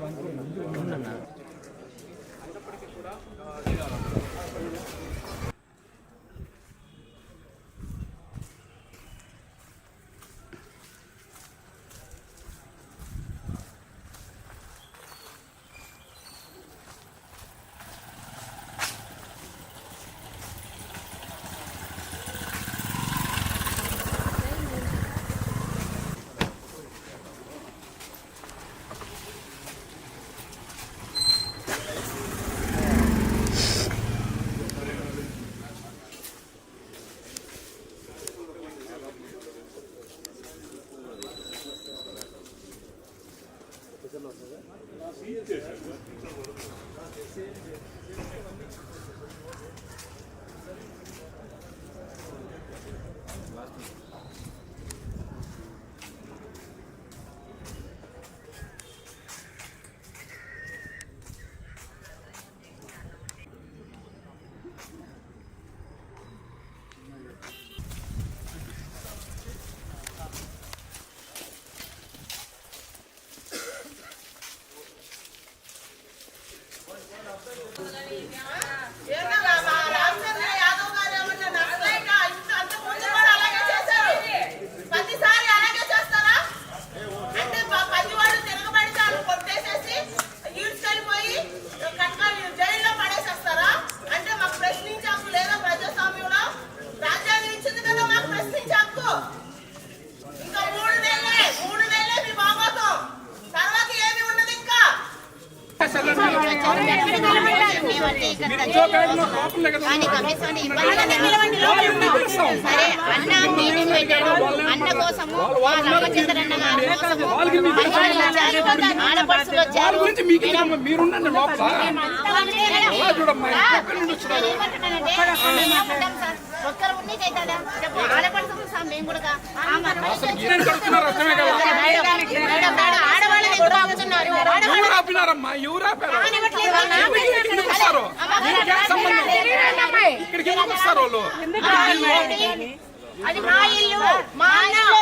வாங்கி సరే అన్న మీటింగ్ పెట్టాడు. అన్న కోసము రామచంద్రన్న గారి కోసము ఆడపడుచులు వచ్చారు? ఒక్కరు అవుతుందా? చెప్పు, ఆడపడుచులు మేము కూడా ఎవరు ఆపినారమ్మా? ఎవరు ఆపారు? ఇక్కడికి వస్తారు మీకేం సంబంధం ఇక్కడికి ఎందుకు వస్తారు వాళ్ళు అది మా ఇల్లు. మా ఇల్లు.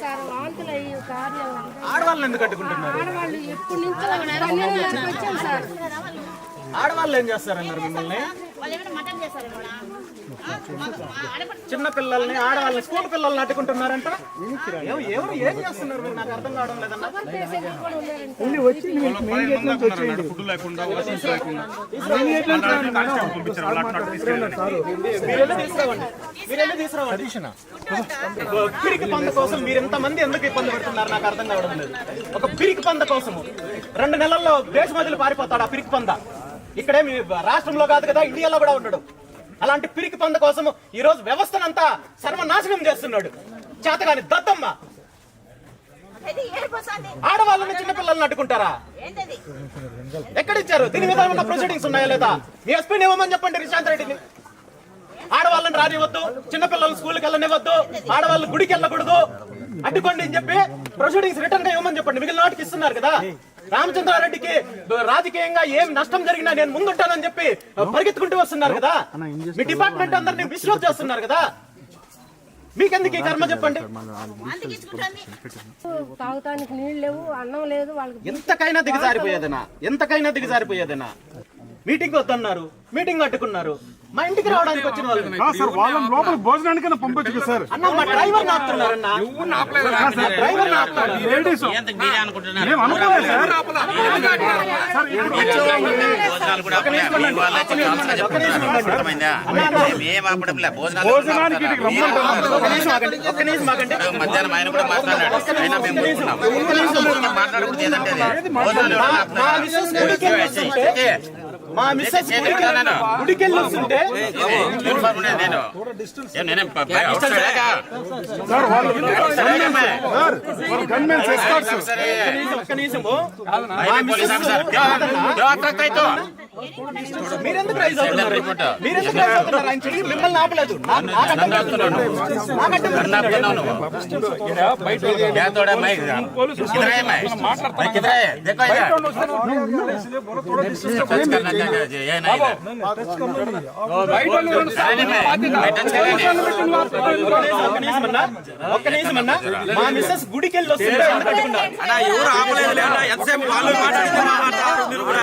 సార్ అయ్యి కార్యాలు ఆడవాళ్ళని ఎందుకు అడ్డుకుంటున్నారు? ఆడవాళ్ళు ఎప్పటి నుంచో సార్. ఆడవాళ్ళు ఏం చేస్తారన్నారు మిమ్మల్ని? చిన్న పిల్లల్ని ఆడవాళ్ళని స్కూల్ పిల్లల్ని అడ్డుకుంటున్నారంట ఎవ- ఎవరు ఏం చేస్తున్నారు మీరు? నాకు అర్థం కావడం లేదన్న. పిరికి పంద కోసం మీరు ఎంతమంది ఎందుకు ఇబ్బంది పడుతున్నారు? నాకు అర్థం కావడం లేదు. ఒక పిరికి పంద కోసము. రెండు నెలల్లో దేశం వదిలి పారిపోతాడు ఆ పిరికి పంద. ఇక్కడే మీ రాష్ట్రంలో కాదు కదా ఇండియాలో కూడా ఉన్నాడు. అలాంటి పిరికి పంద కోసం ఈ రోజు వ్యవస్థనంతా సర్వనాశనం చేస్తున్నాడు. చేతగాని దత్తమ్మ. ఆడవాళ్ళని చిన్నపిల్లల్ని అడ్డుకుంటారా? ఎక్కడిచ్చారు? దీని మీద ఉన్న ప్రొసీడింగ్స్ ఉన్నాయా లేదా? మీ ఎస్పీని ఇవ్వమని చెప్పండి రిశాంత్ రెడ్డిని. ఆడవాళ్ళని రానివ్వద్దు చిన్నపిల్లలు స్కూల్కి వెళ్ళనివ్వద్దు ఆడవాళ్ళు గుడికి వెళ్ళకూడదు. అడ్డుకోండి అని చెప్పి ప్రొసీడింగ్స్ రిటర్న్గా ఇవ్వమని చెప్పండి. మిగిలిన వాటికి ఇస్తున్నారు కదా. రామచంద్రారెడ్డికి రాజకీయంగా ఏం నష్టం జరిగినా నేను ముందుంటానని చెప్పి పరిగెత్తుకుంటూ వస్తున్నారు కదా? మీ డిపార్ట్మెంట్ అందరినీ మిస్యూజ్ చేస్తున్నారు? కదా? మీకెందుకు ఈ కర్మ చెప్పండి? తాగటానికి నీళ్ళు లేవు అన్నం లేదు వాళ్ళకి ఎంతకైనా దిగజారిపోయేదనా? ఎంతకైనా దిగజారిపోయేదనా? మీటింగ్ వద్దన్నారు మీటింగ్ అడ్డుకున్నారు మా ఇంటికి రావడానికి వచ్చిన వాళ్ళు సార్ వాళ్ళని లోపల భోజనానికైనా పంపొచ్చు కదా సార్. అన్న మా డ్రైవర్ నాపుతున్నారన్న భోజనానికి ఇక్కడికి మధ్యాహ్నం ఆయన కూడా మాట్లాడాడు. అయినా మేము మా మిస్సెస్ గుడికెళ్ళి వస్తుంటే గన్మెన్స్ మీరెందుకు రైజ్ అవుతున్నారు? మీరెందుకు రైజ్ అవుతున్నారు? ఆయన చెయ్యి మిమ్మల్ని ఆపలేదు. ఒక్క నిమిషమన్నా మా మిస్సెస్ గుడికి వెళ్ళి వస్తుంటే ఎవరు ఆపలేదు ఎంతసేపు వాళ్ళు మాట్లాడితే మాట్లాడతారు మీరు కూడా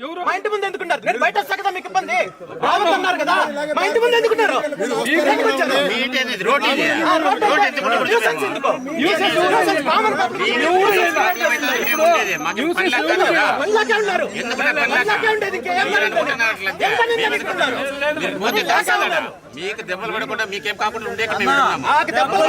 మా ఇంటి ముందు ఎందుకున్నారు? నేను బయట వస్తా కదా మీకు ఇబ్బంది. రావద్దన్నారు కదా మా ఇంటి ముందు ఎందుకున్నారు? మీకు దెబ్బలు పడకుండా మీకేం కాకుండా ఉండే మాకు దెబ్బలు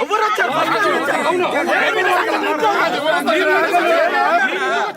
ఎవరు వచ్చారు?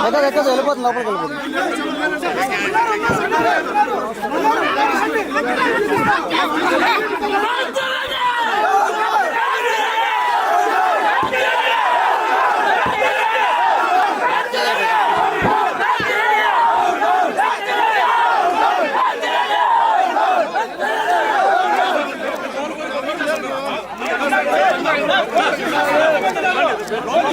ఎక్కడ ఎక్కడ వెళ్ళిపోతుంది లోపలికి వెళ్ళిపోతుంది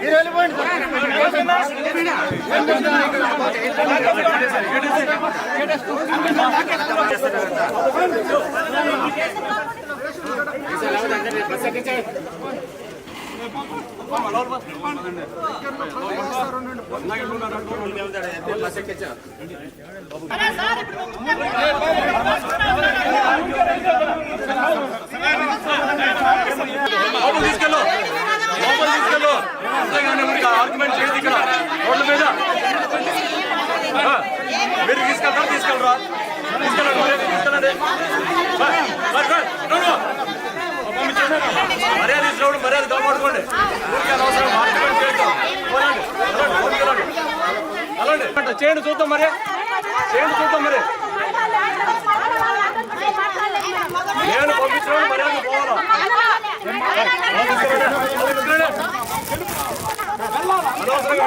మీరు వెళ్ళిపోండి. సార్ ఇప్పుడు మర్యాద కాపాడుకోండి చేయండి చూద్దాం మరి. చేయండి చూద్దాం మరి. నేను పంపించిన మర్యాద పోవాలా? అనవసరంగా